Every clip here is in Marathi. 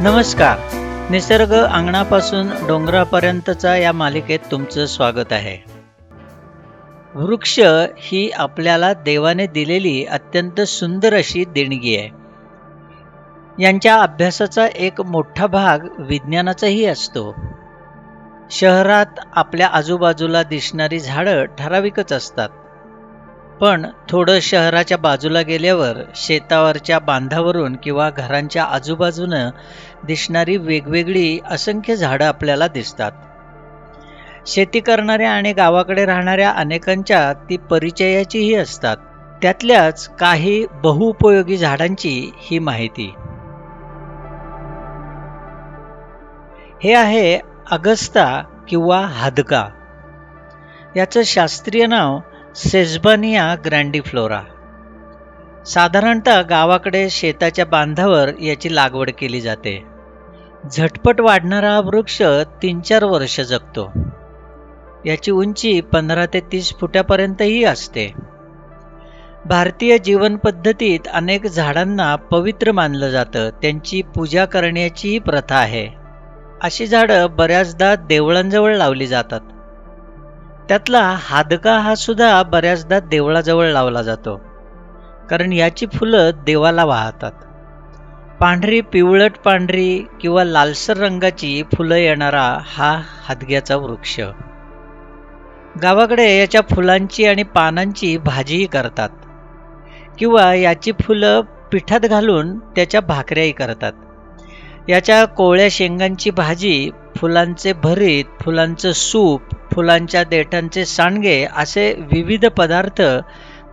नमस्कार. निसर्ग अंगणापासून डोंगरापर्यंतचा या मालिकेत तुमचं स्वागत आहे. वृक्ष ही आपल्याला देवाने दिलेली अत्यंत सुंदर अशी देणगी आहे. यांच्या अभ्यासाचा एक मोठा भाग विज्ञानाचाही असतो. शहरात आपल्या आजूबाजूला दिसणारी झाडं ठराविकच असतात. पण थोडं शहराच्या बाजूला गेल्यावर शेतावरच्या बांधावरून किंवा घरांच्या आजूबाजूनं दिसणारी वेगवेगळी असंख्य झाडं आपल्याला दिसतात. शेती करणाऱ्या आणि गावाकडे राहणाऱ्या अनेकांच्या ती परिचयाचीही असतात. त्यातल्याच काही बहुउपयोगी झाडांची ही माहिती. हे आहे अगस्ता किंवा हादका. याचं शास्त्रीय नाव सेझबानिया ग्रँडीफ्लोरा साधारणतः गावाकडे शेताच्या बांधावर याची लागवड केली जाते. झटपट वाढणारा हा वृक्ष तीन चार वर्ष जगतो. याची उंची पंधरा ते तीस फुटापर्यंतही असते. भारतीय जीवनपद्धतीत अनेक झाडांना पवित्र मानलं जातं. त्यांची पूजा करण्याचीही प्रथा आहे. अशी झाडं बऱ्याचदा देवळांजवळ लावली जातात. त्यातला हादका हा सुद्धा बऱ्याचदा देवळाजवळ लावला जातो. कारण याची फुलं देवाला वाहतात. पांढरी पिवळट पांढरी किंवा लालसर रंगाची फुलं येणारा हा हादग्याचा वृक्ष. गावाकडे याच्या फुलांची आणि पानांची भाजीही करतात. किंवा याची फुलं पिठात घालून त्याच्या भाकऱ्याही करतात. याच्या कोवळ्या शेंगांची भाजी फुलांचे भरीत फुलांचं सूप फुलांच्या देठांचे सांडगे असे विविध पदार्थ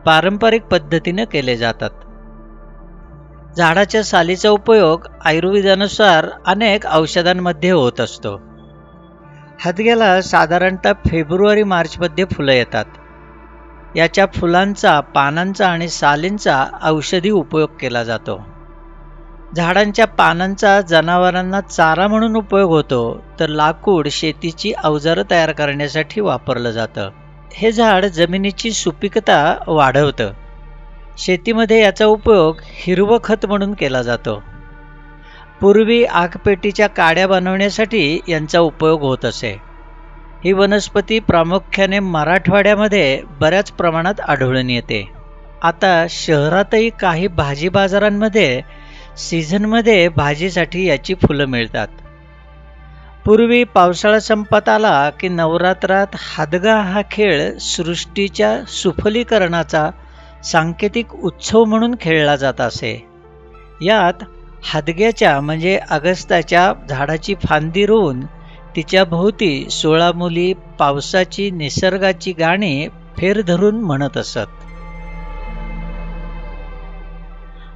पारंपरिक पद्धतीने केले जातात. झाडाच्या सालीचा उपयोग आयुर्वेदानुसार अनेक औषधांमध्ये होत असतो. हदग्याला साधारणतः फेब्रुवारी मार्चमध्ये फुलं येतात. याच्या फुलांचा पानांचा आणि सालींचा औषधी उपयोग केला जातो. झाडांच्या पानांचा जनावरांना चारा म्हणून उपयोग होतो तर लाकूड शेतीची अवजारं तयार करण्यासाठी वापरलं जातं. हे झाड जमिनीची सुपीकता वाढवतं. शेतीमध्ये याचा उपयोग हिरवं खत म्हणून केला जातो. पूर्वी आगपेटीच्या काड्या बनवण्यासाठी यांचा उपयोग होत असे. ही वनस्पती प्रामुख्याने मराठवाड्यामध्ये बऱ्याच प्रमाणात आढळून येते. आता शहरातही काही भाजी बाजारांमध्ये सीझनमध्ये भाजीसाठी याची फुलं मिळतात. पूर्वी पावसाळा संपत आला की नवरात्रात हादगा हा खेळ सृष्टीच्या सुफलीकरणाचा सांकेतिक उत्सव म्हणून खेळला जात असे. यात हादग्याच्या म्हणजे अगस्ताच्या झाडाची फांदी रोवून तिच्या भोवती सोळा मुली पावसाची निसर्गाची गाणी फेर धरून म्हणत असत.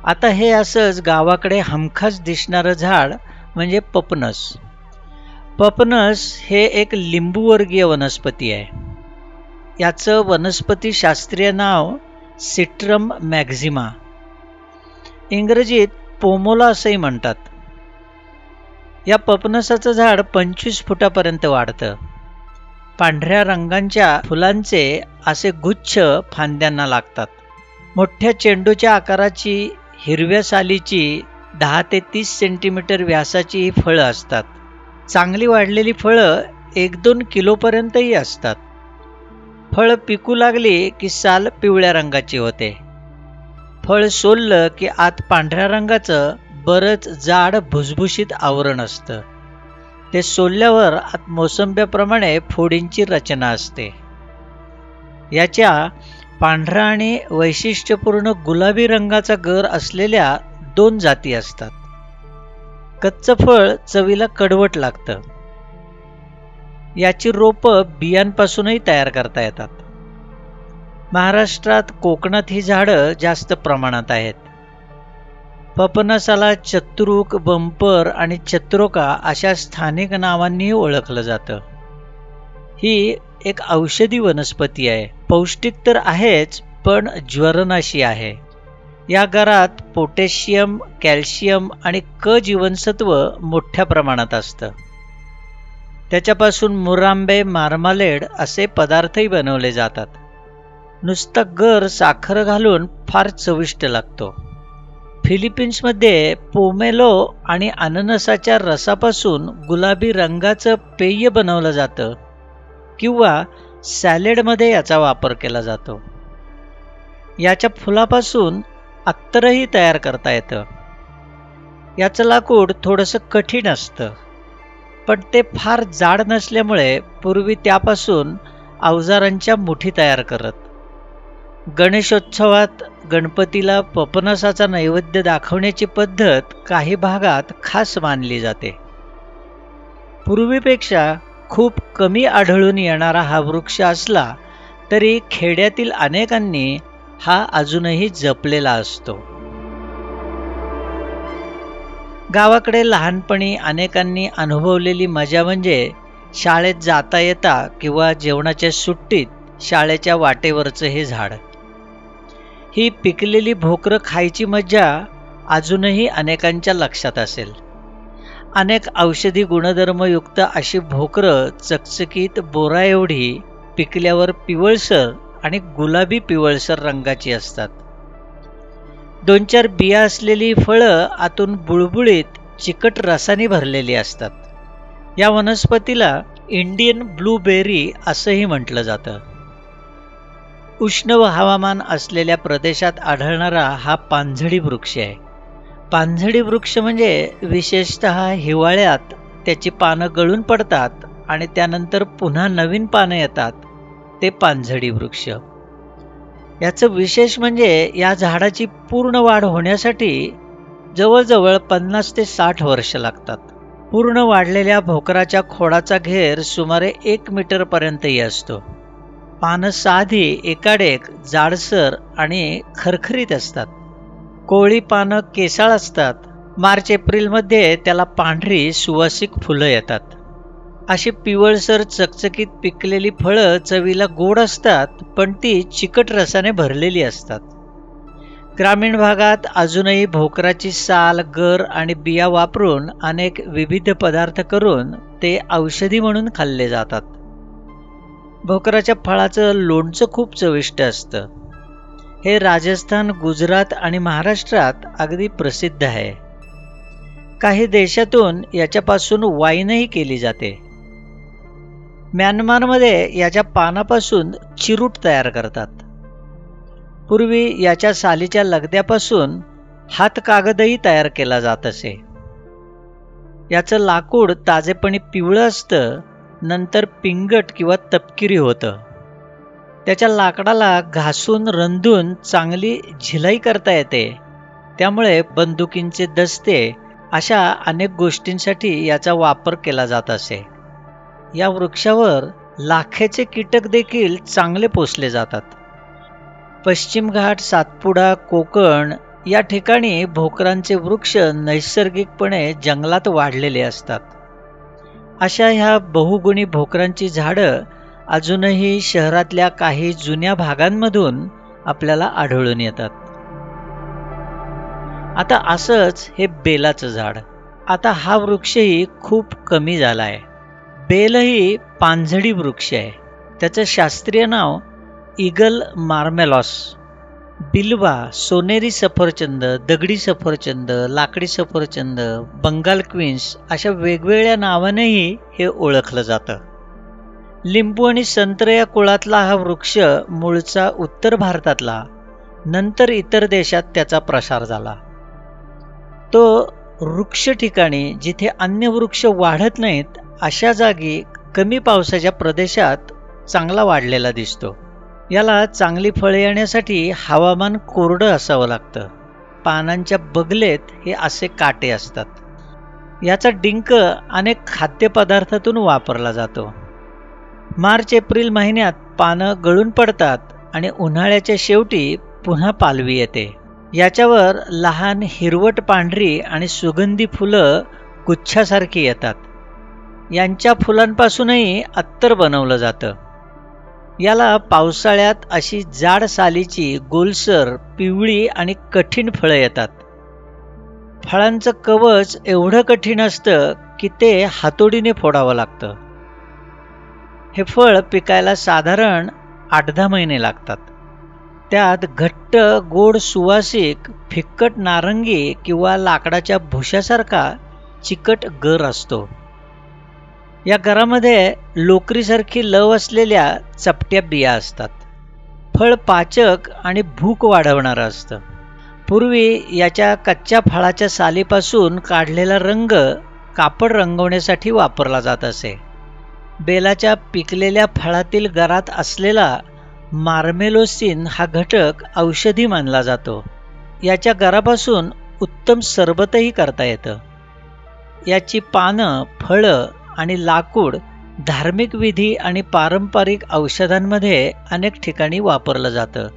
आता हे असंच गावाकडे हमखास दिसणारं झाड म्हणजे पपनस. पपनस हे एक लिंबूवर्गीय वनस्पती आहे. याचं वनस्पती शास्त्रीय नाव सिट्रम मॅक्झिमा. इंग्रजीत पोमोला असंही म्हणतात. या पपनसाचं झाड पंचवीस फुटापर्यंत वाढतं. पांढऱ्या रंगांच्या फुलांचे असे गुच्छ फांद्यांना लागतात. मोठ्या चेंडूच्या आकाराची हिरव्या सालीची दहा ते तीस सेंटीमीटर व्यासाची ही फळं असतात. चांगली वाढलेली फळं एक दोन किलोपर्यंतही असतात. फळ पिकू लागली की साल पिवळ्या रंगाची होते. फळ सोललं की आत पांढऱ्या रंगाचं बरंच जाड भुसभुशीत आवरण असतं. ते सोलल्यावर आत मोसंब्याप्रमाणे फोडींची रचना असते. याच्या पांढरा आणि वैशिष्ट्यपूर्ण गुलाबी रंगाचा गर असलेल्या दोन जाती असतात. कच्चं फळ चवीला कडवट लागतं. याची रोपं बियांपासूनही तयार करता येतात. महाराष्ट्रात कोकणात ही झाडं जास्त प्रमाणात आहेत. पपनसाला चत्रुक बंपर आणि चत्रोका अशा स्थानिक नावांनीही ओळखलं जातं. ही एक औषधी वनस्पती आहे. पौष्टिक तर आहेच पण ज्वरनाशी आहे. या गरात पोटॅशियम कॅल्शियम आणि क जीवनसत्व मोठ्या प्रमाणात असतं. त्याच्यापासून मुरांबे मार्मालेड असे पदार्थही बनवले जातात. नुसतं गर साखर घालून फार चविष्ट लागतो. फिलिपिन्समध्ये पोमेलो आणि अननसाच्या रसापासून गुलाबी रंगाचं पेय बनवलं जातं. किंवा सॅलेडमध्ये याचा वापर केला जातो. याच्या फुलापासून अत्तरही तयार करता येतं. याचं लाकूड थोडंसं कठीण असतं पण ते फार जाड नसल्यामुळे पूर्वी त्यापासून अवजारांच्या मुठी तयार करत. गणेशोत्सवात गणपतीला पपनसाचा नैवेद्य दाखवण्याची पद्धत काही भागात खास मानली जाते. पूर्वीपेक्षा खूप कमी आढळून येणारा हा वृक्ष असला तरी खेड्यातील अनेकांनी हा अजूनही जपलेला असतो. गावाकडे लहानपणी अनेकांनी अनुभवलेली मजा म्हणजे शाळेत जाता येता किंवा जेवणाच्या सुट्टीत शाळेच्या वाटेवरचं हे झाड. ही पिकलेली भोकरं खायची मजा अजूनही अनेकांच्या लक्षात असेल. अनेक औषधी गुणधर्मयुक्त अशी भोकरं चकचकीत बोरा एवढी पिकल्यावर पिवळसर आणि गुलाबी पिवळसर रंगाची असतात. दोन चार बिया असलेली फळं आतून बुळबुळीत चिकट रसाने भरलेली असतात. या वनस्पतीला इंडियन ब्लूबेरी असंही म्हटलं जातं. उष्ण व हवामान असलेल्या प्रदेशात आढळणारा हा पानझडी वृक्ष आहे. पानझडी वृक्ष म्हणजे विशेषत हिवाळ्यात त्याची पानं गळून पडतात आणि त्यानंतर पुन्हा नवीन पानं येतात ते पानझडी वृक्ष. याचं विशेष म्हणजे या झाडाची पूर्ण वाढ होण्यासाठी जवळजवळ पन्नास ते साठ वर्ष लागतात. पूर्ण वाढलेल्या भोकराच्या खोडाचा घेर सुमारे एक मीटरपर्यंतही असतो. पानं साधी एकाडेक जाडसर आणि खरखरीत असतात. कोळी पानं केसाळ असतात. मार्च एप्रिलमध्ये त्याला पांढरी सुवासिक फुलं येतात. अशी पिवळसर चकचकीत पिकलेली फळं चवीला गोड असतात पण ती चिकट रसाने भरलेली असतात. ग्रामीण भागात अजूनही भोकराची साल गर आणि बिया वापरून अनेक विविध पदार्थ करून ते औषधी म्हणून खाल्ले जातात. भोकराच्या फळाचं लोणचं खूप चविष्ट असतं. हे राजस्थान गुजरात आणि महाराष्ट्रात अगदी प्रसिद्ध आहे. काही देशातून याच्यापासून वाईनही केली जाते. म्यानमारमध्ये याच्या पानापासून चिरूट तयार करतात. पूर्वी याच्या सालीच्या लगद्यापासून हातकागदही तयार केला जात असे. याचं लाकूड ताजेपणी पिवळं असतं नंतर पिंगट किंवा तपकिरी होतं. त्याच्या लाकडाला घासून रंधून चांगली झिलाई करता येते. त्यामुळे बंदुकींचे दस्ते अशा अनेक गोष्टींसाठी याचा वापर केला जात असे. या वृक्षावर लाखेचे कीटक देखील चांगले पोसले जातात. पश्चिम घाट सातपुडा कोकण या ठिकाणी भोकरांचे वृक्ष नैसर्गिकपणे जंगलात वाढलेले असतात. अशा ह्या बहुगुणी भोकरांची झाडं अजूनही शहरातल्या काही जुन्या भागांमधून आपल्याला आढळून येतात. आता असंच हे बेलाचं झाड. आता हा वृक्षही खूप कमी झाला आहे बेलही पानझडी वृक्ष आहे. त्याचं शास्त्रीय नाव इगल मार्मेलॉस. बिल्वा सोनेरी सफरचंद दगडी सफरचंद लाकडी सफरचंद बंगाल क्वीन्स अशा वेगवेगळ्या नावानेही हे ओळखलं जातं. लिंबू आणि संत्र या कुळातला हा वृक्ष मूळचा उत्तर भारतातला नंतर इतर देशात त्याचा प्रसार झाला. तो वृक्ष ठिकाणी जिथे अन्य वृक्ष वाढत नाहीत अशा जागी कमी पावसाच्या प्रदेशात चांगला वाढलेला दिसतो. याला चांगली फळे येण्यासाठी हवामान कोरडं असावं लागतं. पानांच्या बगलेत हे असे काटे असतात. याचा डिंक अनेक खाद्यपदार्थातून वापरला जातो. मार्च एप्रिल महिन्यात पानं गळून पडतात आणि उन्हाळ्याच्या शेवटी पुन्हा पालवी येते. याच्यावर लहान हिरवट पांढरी आणि सुगंधी फुलं गुच्छासारखी येतात. यांच्या फुलांपासूनही अत्तर बनवलं जातं. याला पावसाळ्यात अशी जाड सालीची गोलसर पिवळी आणि कठीण फळं येतात. फळांचं कवच एवढं कठीण असतं की ते हातोडीने फोडावं लागतं. हे फळ पिकायला साधारण आठ दहा महिने लागतात. त्यात घट्ट गोड सुवासिक फिक्कट नारंगी किंवा लाकडाच्या भुशासारखा चिकट गर असतो. या गरामध्ये लोकरीसारखी लव असलेल्या चपट्या बिया असतात. फळ पाचक आणि भूक वाढवणारं असतं. पूर्वी याच्या कच्च्या फळाच्या सालीपासून काढलेला रंग कापड रंगवण्यासाठी वापरला जात असे. बेलाच्या पिकलेल्या फळातील गरात असलेला मार्मेलोसिन हा घटक औषधी मानला जातो. याच्या गरापासून उत्तम सरबतही करता येतं. याची पानं फळं आणि लाकूड धार्मिक विधी आणि पारंपरिक औषधांमध्ये अनेक ठिकाणी वापरलं जातं.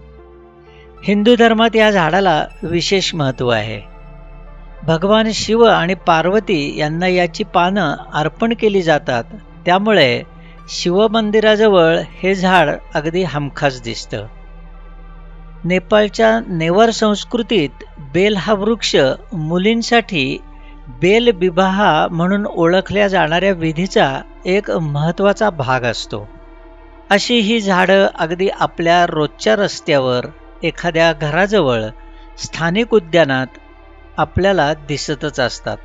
हिंदू धर्मात या झाडाला विशेष महत्त्व आहे. भगवान शिव आणि पार्वती यांना याची पानं अर्पण केली जातात त्यामुळे शिवमंदिराजवळ हे झाड अगदी हमखास दिसतं. नेपाळच्या नेवार संस्कृतीत बेल हा वृक्ष मुलींसाठी बेल विवाह म्हणून ओळखल्या जाणाऱ्या विधीचा एक महत्त्वाचा भाग असतो. अशी ही झाडं अगदी आपल्या रोजच्या रस्त्यावर एखाद्या घराजवळ स्थानिक उद्यानात आपल्याला दिसतच असतात.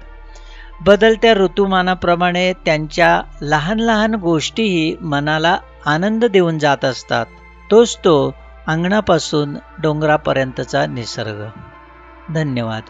बदलत्या ऋतुमानाप्रमाणे त्यांच्या लहान लहान गोष्टीही मनाला आनंद देऊन जात असतात. तोच तो अंगणापासून डोंगरापर्यंतचा निसर्ग. धन्यवाद.